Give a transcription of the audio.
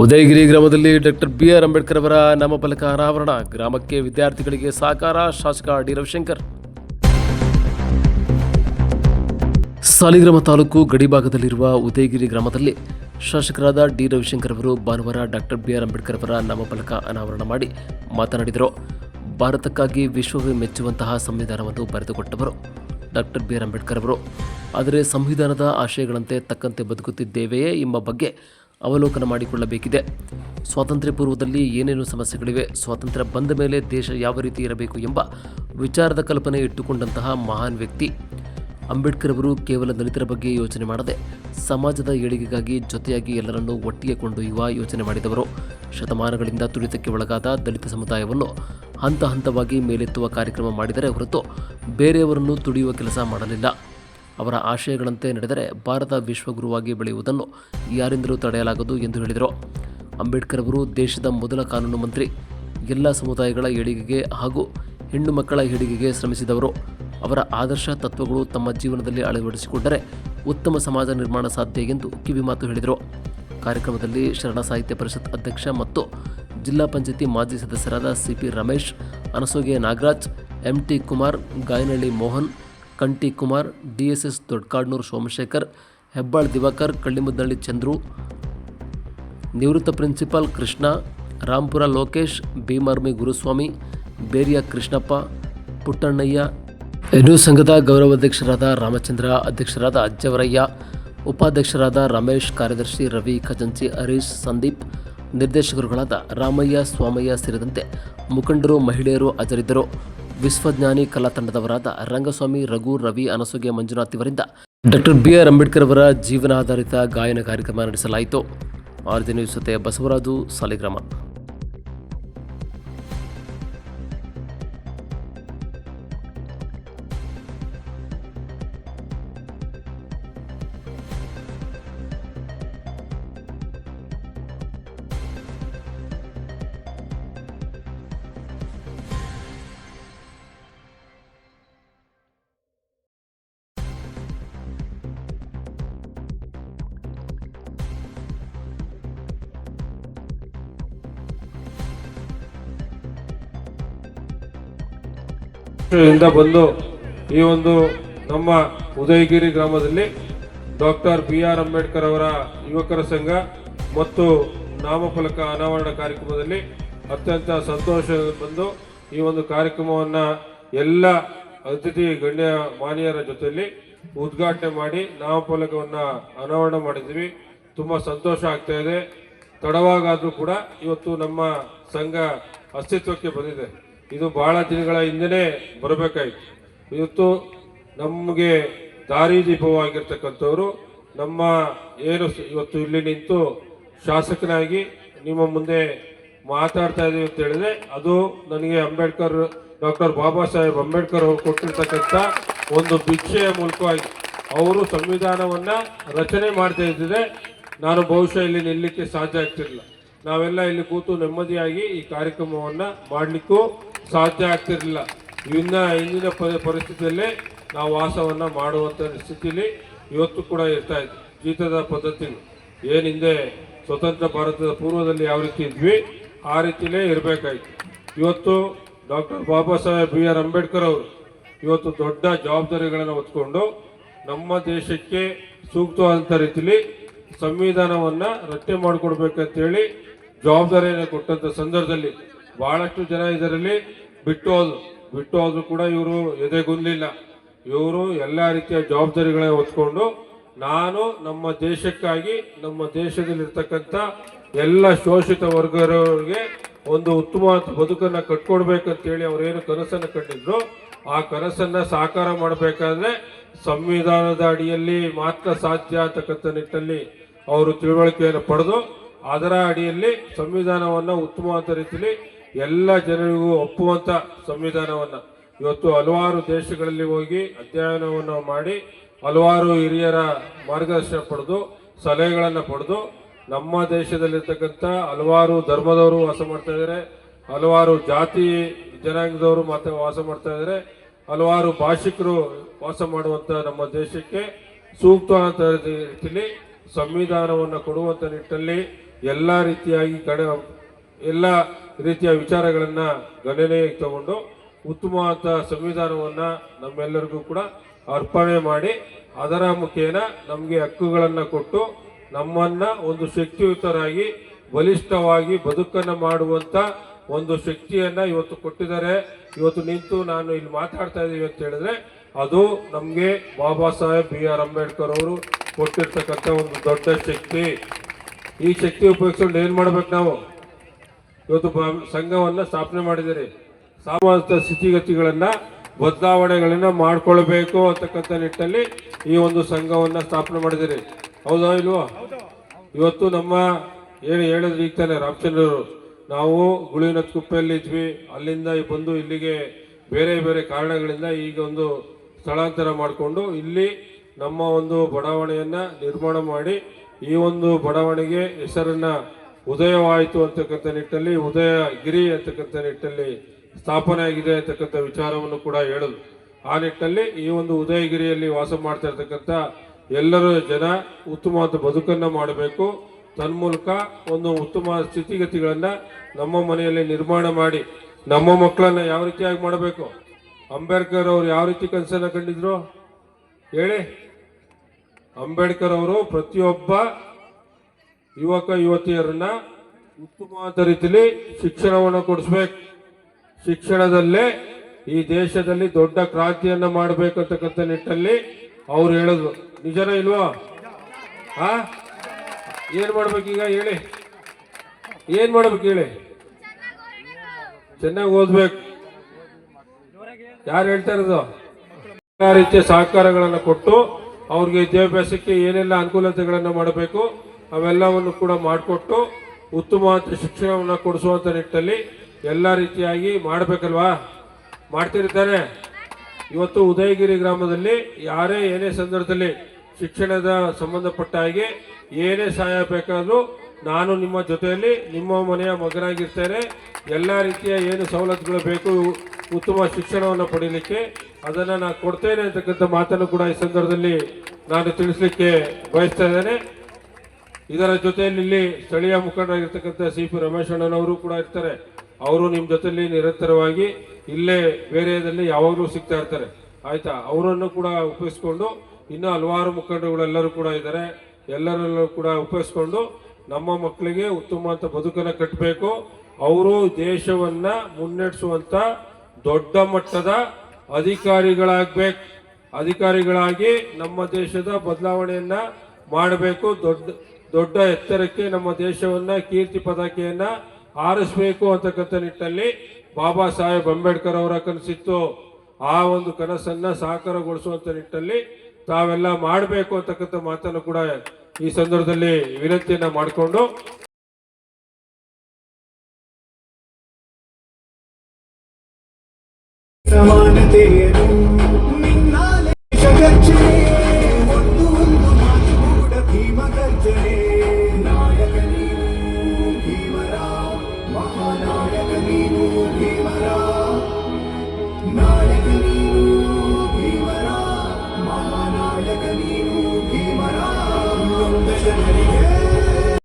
ಉದಯಗಿರಿ ಗ್ರಾಮದಲ್ಲಿ doctor B R Ambedkar ಅವರ ನಾಮಫಲಕ ಅನಾವರಣ. ಗ್ರಾಮಕ್ಕೆ ವಿದ್ಯಾರ್ಥಿಗಳಿಗೆ ಸಹಕಾರ ಶಾಸಕ ಡಿ. ರವಿಶಂಕರ್. ಸಾಲಿಗ್ರಾಮ ತಾಲೂಕು ಗಡಿಭಾಗದಲ್ಲಿರುವ ಉದಯಗಿರಿ ಗ್ರಾಮದಲ್ಲಿ ಶಾಸಕರಾದ ಡಿ. ರವಿಶಂಕರ್ ಅವರು ಭಾನುವಾರ ಡಾಕ್ಟರ್ ಬಿ ಆರ್ ಅಂಬೇಡ್ಕರ್ ಅವರ ನಾಮಫಲಕ ಅನಾವರಣ ಮಾಡಿ ಮಾತನಾಡಿದರು. ಭಾರತಕ್ಕಾಗಿ ವಿಶ್ವವೇ ಮೆಚ್ಚುವಂತಹ ಸಂವಿಧಾನವನ್ನು ಬರೆದುಕೊಟ್ಟವರು ಡಾಕ್ಟರ್ ಬಿ ಆರ್ ಅಂಬೇಡ್ಕರ್ ಅವರು. ಆದರೆ ಸಂವಿಧಾನದ ಆಶಯಗಳಂತೆ ತಕ್ಕಂತೆ ಬದುಕುತ್ತಿದ್ದೇವೆಯೇ ಎಂಬ ಬಗ್ಗೆ ಅವಲೋಕನ ಮಾಡಿಕೊಳ್ಳಬೇಕಿದೆ. ಸ್ವಾತಂತ್ರ್ಯ ಪೂರ್ವದಲ್ಲಿ ಏನೇನು ಸಮಸ್ಯೆಗಳಿವೆ, ಸ್ವಾತಂತ್ರ್ಯ ಬಂದ ಮೇಲೆ ದೇಶ ಯಾವ ರೀತಿ ಇರಬೇಕು ಎಂಬ ವಿಚಾರದ ಕಲ್ಪನೆ ಇಟ್ಟುಕೊಂಡಂತಹ ಮಹಾನ್ ವ್ಯಕ್ತಿ ಅಂಬೇಡ್ಕರ್ ಅವರು ಕೇವಲ ದಲಿತರ ಬಗ್ಗೆ ಯೋಚನೆ ಮಾಡದೆ ಸಮಾಜದ ಏಳಿಗೆಗಾಗಿ ಜೊತೆಯಾಗಿ ಎಲ್ಲರನ್ನೂ ಒಟ್ಟಿಗೆ ಕೊಂಡೊಯ್ಯುವ ಯೋಚನೆ ಮಾಡಿದವರು. ಶತಮಾನಗಳಿಂದ ತುಳಿತಕ್ಕೆ ಒಳಗಾದ ದಲಿತ ಸಮುದಾಯವನ್ನು ಹಂತ ಹಂತವಾಗಿ ಮೇಲೆತ್ತುವ ಕಾರ್ಯಕ್ರಮ ಮಾಡಿದರೆ ಹೊರತು ಬೇರೆಯವರನ್ನು ತುಡಿಯುವ ಕೆಲಸ ಮಾಡಲಿಲ್ಲ. ಅವರ ಆಶಯಗಳಂತೆ ನಡೆದರೆ ಭಾರತ ವಿಶ್ವಗುರುವಾಗಿ ಬೆಳೆಯುವುದನ್ನು ಯಾರಿಂದಲೂ ತಡೆಯಲಾಗದು ಎಂದು ಹೇಳಿದರು. ಅಂಬೇಡ್ಕರ್ ಅವರು ದೇಶದ ಮೊದಲ ಕಾನೂನು ಮಂತ್ರಿ, ಎಲ್ಲ ಸಮುದಾಯಗಳ ಏಳಿಗೆಗೆ ಹಾಗೂ ಹೆಣ್ಣು ಮಕ್ಕಳ ಏಳಿಗೆಗೆ ಶ್ರಮಿಸಿದವರು. ಅವರ ಆದರ್ಶ ತತ್ವಗಳು ತಮ್ಮ ಜೀವನದಲ್ಲಿ ಅಳವಡಿಸಿಕೊಂಡರೆ ಉತ್ತಮ ಸಮಾಜ ನಿರ್ಮಾಣ ಸಾಧ್ಯ ಎಂದು ಕಿವಿಮಾತು ಹೇಳಿದರು. ಕಾರ್ಯಕ್ರಮದಲ್ಲಿ ಶರಣ ಸಾಹಿತ್ಯ ಪರಿಷತ್ ಅಧ್ಯಕ್ಷ ಮತ್ತು ಜಿಲ್ಲಾ ಪಂಚಾಯತಿ ಮಾಜಿ ಸದಸ್ಯರಾದ CP Ramesh, Anasoge Nagaraj MT Kumar, Gayanahalli Mohan Kanti Kumar, DSS Dodkadnuru Somashekar, Hebbal Divakar, Kallimaddalli Chandru, ನಿವೃತ್ತ ಪ್ರಿನ್ಸಿಪಾಲ್ ಕೃಷ್ಣ ರಾಂಪುರ ಲೋಕೇಶ್, ಭೀಮರ್ಮಿ ಗುರುಸ್ವಾಮಿ, ಬೇರಿಯ ಕೃಷ್ಣಪ್ಪ, ಪುಟ್ಟಣ್ಣಯ್ಯ ಎನ್ನು ಸಂಘದ ಗೌರವಾಧ್ಯಕ್ಷರಾದ ರಾಮಚಂದ್ರ, ಅಧ್ಯಕ್ಷರಾದ ಅಜ್ಜವರಯ್ಯ, ಉಪಾಧ್ಯಕ್ಷರಾದ ರಮೇಶ್, ಕಾರ್ಯದರ್ಶಿ ರವಿ ಖಜಂಚಿ, ಹರೀಶ್, ಸಂದೀಪ್, ನಿರ್ದೇಶಕರುಗಳಾದ ರಾಮಯ್ಯ, ಸ್ವಾಮಯ್ಯ ಸೇರಿದಂತೆ ಮುಖಂಡರು, ಮಹಿಳೆಯರು ಹಾಜರಿದ್ದರು. ವಿಶ್ವಜ್ಞಾನಿ ಕಲಾ ತಂಡದವರಾದ ರಂಗಸ್ವಾಮಿ, ರಘು, ರವಿ, ಅನಸುಗೆ, ಮಂಜುನಾಥ್ ಇವರಿಂದ ಡಾಕ್ಟರ್ ಬಿ ಆರ್ ಅಂಬೇಡ್ಕರ್ ಅವರ ಜೀವನಾಧಾರಿತ ಗಾಯನ ಕಾರ್ಯಕ್ರಮ ನಡೆಸಲಾಯಿತು. ಆರ್ಜಿ ದಿನ ಜೊತೆ ಬಸವರಾಜು, ಸಾಲಿಗ್ರಾಮ. ಇಂದ ಬಂದು ಈ ಒಂದು ನಮ್ಮ ಉದಯಗಿರಿ ಗ್ರಾಮದಲ್ಲಿ ಡಾಕ್ಟರ್ ಬಿ ಆರ್ ಅಂಬೇಡ್ಕರ್ ಅವರ ಯುವಕರ ಸಂಘ ಮತ್ತು ನಾಮಫಲಕ ಅನಾವರಣ ಕಾರ್ಯಕ್ರಮದಲ್ಲಿ ಅತ್ಯಂತ ಸಂತೋಷ ಬಂದು ಈ ಒಂದು ಕಾರ್ಯಕ್ರಮವನ್ನು ಎಲ್ಲ ಅತಿಥಿ ಗಣ್ಯ ಮಾನ್ಯರ ಜೊತೆಯಲ್ಲಿ ಉದ್ಘಾಟನೆ ಮಾಡಿ ನಾಮಫಲಕವನ್ನು ಅನಾವರಣ ಮಾಡಿದ್ವಿ ತುಂಬ ಸಂತೋಷ ಆಗ್ತಾ ಇದೆ. ತಡವಾಗಾದರೂ ಕೂಡ ಇವತ್ತು ನಮ್ಮ ಸಂಘ ಅಸ್ತಿತ್ವಕ್ಕೆ ಬಂದಿದೆ. ಇದು ಬಹಳ ದಿನಗಳ ಹಿಂದೆನೇ ಬರಬೇಕಾಯಿತು. ಇವತ್ತು ನಮಗೆ ದಾರಿದೀಪವಾಗಿರ್ತಕ್ಕಂಥವ್ರು ನಮ್ಮ ಏನು ಇವತ್ತು ಇಲ್ಲಿ ನಿಂತು ಶಾಸಕನಾಗಿ ನಿಮ್ಮ ಮುಂದೆ ಮಾತಾಡ್ತಾ ಇದ್ದೀವಿ ಅಂತ ಹೇಳಿದ್ರೆ, ಅದು ನನಗೆ ಅಂಬೇಡ್ಕರ್, ಡಾಕ್ಟರ್ ಬಾಬಾ ಸಾಹೇಬ್ ಅಂಬೇಡ್ಕರ್ ಅವರು ಕೊಟ್ಟಿರ್ತಕ್ಕಂಥ ಒಂದು ಭಿಕ್ಷೆಯ ಮೂಲಕವಾಗಿ ಅವರು ಸಂವಿಧಾನವನ್ನು ರಚನೆ ಮಾಡ್ತಾ ಇದ್ದರೆ ನಾನು ಬಹುಶಃ ಇಲ್ಲಿ ನಿಲ್ಲಕ್ಕೆ ಸಾಧ್ಯ ಆಗ್ತಿರಲಿಲ್ಲ. ನಾವೆಲ್ಲ ಇಲ್ಲಿ ಕೂತು ನೆಮ್ಮದಿಯಾಗಿ ಈ ಕಾರ್ಯಕ್ರಮವನ್ನು ಮಾಡಲಿಕ್ಕೂ ಸಾಧ್ಯ ಆಗ್ತಿರಲಿಲ್ಲ. ಇನ್ನ ಇಂದಿನ ಪರಿಸ್ಥಿತಿಯಲ್ಲೇ ನಾವು ವಾಸವನ್ನು ಮಾಡುವಂತ ಸ್ಥಿತಿಯಲ್ಲಿ ಇವತ್ತು ಕೂಡ ಇರ್ತಾ ಇದ್ವಿ. ಜೀತದ ಪದ್ಧತಿ ಏನ್ ಹಿಂದೆ ಸ್ವತಂತ್ರ ಭಾರತದ ಪೂರ್ವದಲ್ಲಿ ಯಾವ ರೀತಿ ಇದ್ವಿ, ಆ ರೀತಿಲೇ ಇರಬೇಕಾಯ್ತು. ಇವತ್ತು doctor Baba Saheb B R Ambedkar ಅವರು ಇವತ್ತು ದೊಡ್ಡ ಜವಾಬ್ದಾರಿಗಳನ್ನು ಹೊತ್ಕೊಂಡು ನಮ್ಮ ದೇಶಕ್ಕೆ ಸೂಕ್ತವಾದಂಥ ರೀತಿಲಿ ಸಂವಿಧಾನವನ್ನ ರಚನೆ ಮಾಡಿಕೊಡ್ಬೇಕಂತೇಳಿ ಜವಾಬ್ದಾರಿಯನ್ನು ಕೊಟ್ಟಂತ ಸಂದರ್ಭದಲ್ಲಿ ಬಹಳಷ್ಟು ಜನ ಇದರಲ್ಲಿ ಬಿಟ್ಟು ಬಿಟ್ಟು ಹೋದ್ರು ಕೂಡ ಇವರು ಎದೆಗುಂದಲಿಲ್ಲ ಇವರು ಎಲ್ಲ ರೀತಿಯ ಜವಾಬ್ದಾರಿಗಳೇ ಹೊತ್ಕೊಂಡು ನಾನು ನಮ್ಮ ದೇಶಕ್ಕಾಗಿ ನಮ್ಮ ದೇಶದಲ್ಲಿರ್ತಕ್ಕಂಥ ಎಲ್ಲ ಶೋಷಿತ ವರ್ಗದವರಿಗೆ ಒಂದು ಉತ್ತಮವಾದ ಬದುಕನ್ನು ಕಟ್ಕೊಡ್ಬೇಕಂತೇಳಿ ಅವರೇನು ಕನಸನ್ನು ಕಟ್ಟಿದ್ರು, ಆ ಕನಸನ್ನ ಸಾಕಾರ ಮಾಡಬೇಕಾದ್ರೆ ಸಂವಿಧಾನದ ಅಡಿಯಲ್ಲಿ ಮಾತ್ರ ಸಾಧ್ಯ ಅಂತಕ್ಕಂಥ ನಿಟ್ಟಲ್ಲಿ ಅವರು ತಿಳುವಳಿಕೆಯನ್ನು ಪಡೆದು ಅದರ ಅಡಿಯಲ್ಲಿ ಸಂವಿಧಾನವನ್ನು ಉತ್ತಮವಾದ ರೀತಿಯಲ್ಲಿ ಎಲ್ಲ ಜನರಿಗೂ ಒಪ್ಪುವಂಥ ಸಂವಿಧಾನವನ್ನ. ಇವತ್ತು ಹಲವಾರು ದೇಶಗಳಲ್ಲಿ ಹೋಗಿ ಅಧ್ಯಯನವನ್ನು ಮಾಡಿ ಹಲವಾರು ಹಿರಿಯರ ಮಾರ್ಗದರ್ಶನ ಪಡೆದು, ಸಲಹೆಗಳನ್ನು ಪಡೆದು, ನಮ್ಮ ದೇಶದಲ್ಲಿರ್ತಕ್ಕಂಥ ಹಲವಾರು ಧರ್ಮದವರು ವಾಸ ಮಾಡ್ತಾ ಇದ್ದಾರೆ ಹಲವಾರು ಜಾತಿ ಜನಾಂಗದವರು ಮಾತ್ರ ವಾಸ ಮಾಡ್ತಾ ಇದ್ದಾರೆ ಹಲವಾರು ಭಾಷಿಕರು ವಾಸ ಮಾಡುವಂಥ ನಮ್ಮ ದೇಶಕ್ಕೆ ಸೂಕ್ತವಾದಂಥ ರೀತಿಯಲ್ಲಿ ಸಂವಿಧಾನವನ್ನು ಕೊಡುವಂಥ ನಿಟ್ಟಲ್ಲಿ ಎಲ್ಲ ರೀತಿಯಾಗಿ ಕಡೆ ಎಲ್ಲ ರೀತಿಯ ವಿಚಾರಗಳನ್ನು ಗಣನೆಗೆ ತಗೊಂಡು ಉತ್ತಮವಾದ ಸಂವಿಧಾನವನ್ನು ನಮ್ಮೆಲ್ಲರಿಗೂ ಕೂಡ ಅರ್ಪಣೆ ಮಾಡಿ ಅದರ ಮುಖೇನ ನಮಗೆ ಹಕ್ಕುಗಳನ್ನು ಕೊಟ್ಟು ನಮ್ಮನ್ನ ಒಂದು ಶಕ್ತಿಯುತರಾಗಿ, ಬಲಿಷ್ಠವಾಗಿ ಬದುಕನ್ನು ಮಾಡುವಂತ ಒಂದು ಶಕ್ತಿಯನ್ನ ಇವತ್ತು ಕೊಟ್ಟಿದ್ದಾರೆ. ಇವತ್ತು ನಿಂತು ನಾನು ಇಲ್ಲಿ ಮಾತಾಡ್ತಾ ಇದ್ದೀವಿ ಅಂತ ಹೇಳಿದ್ರೆ ಅದು ನಮಗೆ ಬಾಬಾ ಸಾಹೇಬ್ ಬಿ ಆರ್ ಅಂಬೇಡ್ಕರ್ ಅವರು ಕೊಟ್ಟಿರ್ತಕ್ಕಂಥ ಒಂದು ದೊಡ್ಡ ಶಕ್ತಿ. ಈ ಶಕ್ತಿ ಉಪಯೋಗಿಸ್ಕೊಂಡು ಏನು ಮಾಡ್ಬೇಕು ನಾವು? ಇವತ್ತು ಸಂಘವನ್ನು ಸ್ಥಾಪನೆ ಮಾಡಿದ್ದೀರಿ. ಸಾಮಾಜಿಕ ಸ್ಥಿತಿಗತಿಗಳನ್ನು ಬದಲಾವಣೆಗಳನ್ನ ಮಾಡ್ಕೊಳ್ಬೇಕು ಅಂತಕ್ಕಂಥ ನಿಟ್ಟಲ್ಲಿ ಈ ಒಂದು ಸಂಘವನ್ನ ಸ್ಥಾಪನೆ ಮಾಡಿದ್ದೀರಿ. ಹೌದಾ ಇಲ್ವೋ? ಇವತ್ತು ನಮ್ಮ ಏನು ಹೇಳಿದ್ರು ಈಗ ರಾಮಚಂದ್ರರು ನಾವು ಗುಳಿನ ಕುಪ್ಪೆಯಲ್ಲಿ ಇದ್ವಿ. ಅಲ್ಲಿಂದ ಬಂದು ಇಲ್ಲಿಗೆ ಬೇರೆ ಬೇರೆ ಕಾರಣಗಳಿಂದ ಈಗ ಒಂದು ಸ್ಥಳಾಂತರ ಮಾಡಿಕೊಂಡು ಇಲ್ಲಿ ನಮ್ಮ ಒಂದು ಬಡಾವಣೆಯನ್ನ ನಿರ್ಮಾಣ ಮಾಡಿ ಈ ಒಂದು ಬಡಾವಣೆಗೆ ಹೆಸರನ್ನ ಉದಯವಾಯಿತು ಅಂತಕ್ಕಂಥ ನಿಟ್ಟಲ್ಲಿ, ಉದಯಗಿರಿ ಅಂತಕ್ಕಂಥ ನಿಟ್ಟಲ್ಲಿ ಸ್ಥಾಪನೆ ಆಗಿದೆ ಅಂತಕ್ಕಂಥ ವಿಚಾರವನ್ನು ಕೂಡ ಹೇಳಿದ್ರು ಆ ನಿಟ್ಟಲ್ಲಿ ಈ ಒಂದು ಉದಯಗಿರಿಯಲ್ಲಿ ವಾಸ ಮಾಡ್ತಾ ಇರ್ತಕ್ಕಂಥ ಎಲ್ಲರೂ ಜನ ಉತ್ತಮವಾದ ಬದುಕನ್ನ ಮಾಡಬೇಕು. ತನ್ಮೂಲಕ ಒಂದು ಉತ್ತಮ ಸ್ಥಿತಿಗತಿಗಳನ್ನು ನಮ್ಮ ಮನೆಯಲ್ಲಿ ನಿರ್ಮಾಣ ಮಾಡಿ, ನಮ್ಮ ಮಕ್ಕಳನ್ನ ಯಾವ ರೀತಿಯಾಗಿ ಮಾಡಬೇಕು? ಅಂಬೇಡ್ಕರ್ ಅವರು ಯಾವ ರೀತಿ ಕನಸನ್ನು ಕಂಡಿದ್ರು? ಹೇಳಿ. ಅಂಬೇಡ್ಕರ್ ಅವರು ಪ್ರತಿಯೊಬ್ಬ ಯುವಕ, ಯುವತಿಯರನ್ನ ಉತ್ತಮವಾದ ರೀತಿಯಲ್ಲಿ ಶಿಕ್ಷಣವನ್ನು ಕೊಡಿಸ್ಬೇಕು. ಶಿಕ್ಷಣದಲ್ಲೇ ಈ ದೇಶದಲ್ಲಿ ದೊಡ್ಡ ಕ್ರಾಂತಿಯನ್ನ ಮಾಡಬೇಕಂತಕ್ಕಂಥ ನಿಟ್ಟಲ್ಲಿ ಅವ್ರು ಹೇಳಿದ್ರು. ನಿಜನ ಇಲ್ವಾ? ಹಾ ಏನ್ ಮಾಡ್ಬೇಕೀಗ ಹೇಳಿ. ಏನ್ ಮಾಡ್ಬೇಕು ಹೇಳಿ? ಚೆನ್ನಾಗಿ ಓದ್ಬೇಕು. ಯಾರು ಹೇಳ್ತಾ ಇರೋದು? ಎಲ್ಲ ರೀತಿಯ ಸಹಕಾರಗಳನ್ನು ಕೊಟ್ಟು ಅವ್ರಿಗೆ ವಿದ್ಯಾಭ್ಯಾಸಕ್ಕೆ ಏನೆಲ್ಲ ಅನುಕೂಲತೆಗಳನ್ನು ಮಾಡಬೇಕು. ಅವೆಲ್ಲವನ್ನು ಕೂಡ ಮಾಡಿಕೊಟ್ಟು ಉತ್ತಮವಾದ ಶಿಕ್ಷಣವನ್ನು ಕೊಡಿಸುವಂಥ ನಿಟ್ಟಲ್ಲಿ ಎಲ್ಲ ರೀತಿಯಾಗಿ ಮಾಡಬೇಕಲ್ವಾ? ಮಾಡ್ತಿರ್ತಾರೆ. ಇವತ್ತು ಉದಯಗಿರಿ ಗ್ರಾಮದಲ್ಲಿ ಯಾರೇ ಏನೇ ಸಂದರ್ಭದಲ್ಲಿ ಶಿಕ್ಷಣದ ಸಂಬಂಧಪಟ್ಟ ಹಾಗೆ ಏನೇ ಸಹಾಯ ಬೇಕಾದರೂ ನಾನು ನಿಮ್ಮ ಜೊತೆಯಲ್ಲಿ ನಿಮ್ಮ ಮನೆಯ ಮಗನಾಗಿರ್ತೇನೆ. ಎಲ್ಲ ರೀತಿಯ ಏನು ಸವಲತ್ತುಗಳು ಬೇಕು ಉತ್ತಮ ಶಿಕ್ಷಣವನ್ನು ಪಡೀಲಿಕ್ಕೆ ಅದನ್ನು ನಾನು ಕೊಡ್ತೇನೆ ಅಂತಕ್ಕಂಥ ಮಾತನ್ನು ಕೂಡ ಈ ಸಂದರ್ಭದಲ್ಲಿ ನಾನು ತಿಳಿಸ್ಲಿಕ್ಕೆ ಬಯಸ್ತಾ ಇದ್ದೇನೆ. ಇದರ ಜೊತೆಯಲ್ಲಿ ಇಲ್ಲಿ ಸ್ಥಳೀಯ ಮುಖಂಡರಾಗಿರ್ತಕ್ಕಂಥ ಸಿ ಪಿ ರಮೇಶ್ ಅಣ್ಣನವರು ಕೂಡ ಇರ್ತಾರೆ. ಅವರು ನಿಮ್ಮ ಜೊತೆಯಲ್ಲಿ ನಿರಂತರವಾಗಿ ಇಲ್ಲೇ ಬೇರೆಯದಲ್ಲಿ ಯಾವಾಗಲೂ ಸಿಗ್ತಾ ಇರ್ತಾರೆ. ಆಯ್ತಾ? ಅವರನ್ನು ಕೂಡ ಉಪಯೋಗಿಸ್ಕೊಂಡು ಇನ್ನೂ ಹಲವಾರು ಮುಖಂಡರುಗಳೆಲ್ಲರೂ ಕೂಡ ಇದ್ದಾರೆ. ಎಲ್ಲರಲ್ಲೂ ಕೂಡ ಉಪಯೋಗಿಸ್ಕೊಂಡು ನಮ್ಮ ಮಕ್ಕಳಿಗೆ ಉತ್ತಮವಾದ ಬದುಕನ್ನು ಕಟ್ಟಬೇಕು ಅವರು ದೇಶವನ್ನು ಮುನ್ನಡೆಸುವಂಥ ದೊಡ್ಡ ಮಟ್ಟದ ಅಧಿಕಾರಿಗಳಾಗಬೇಕು. ಅಧಿಕಾರಿಗಳಾಗಿ ನಮ್ಮ ದೇಶದ ಬದಲಾವಣೆಯನ್ನು ಮಾಡಬೇಕು. ದೊಡ್ಡ ದೊಡ್ಡ ಎತ್ತರಕ್ಕೆ ನಮ್ಮ ದೇಶವನ್ನ ಕೀರ್ತಿ ಪತಾಕೆಯನ್ನ ಆರಿಸಬೇಕು ಅಂತಕ್ಕಂಥ ನಿಟ್ಟಲ್ಲಿ ಬಾಬಾ ಸಾಹೇಬ್ ಅಂಬೇಡ್ಕರ್ ಅವರ ಕನಸಿತ್ತು. ಆ ಒಂದು ಕನಸನ್ನ ಸಾಕಾರಗೊಳಿಸುವಂತ ನಿಟ್ಟಲ್ಲಿ ತಾವೆಲ್ಲ ಮಾಡಬೇಕು ಅಂತಕ್ಕಂಥ ಮಾತನ್ನು ಕೂಡ ಈ ಸಂದರ್ಭದಲ್ಲಿ ವಿನಂತಿಯನ್ನ ಮಾಡಿಕೊಂಡು ಸಮಾನತೆಯ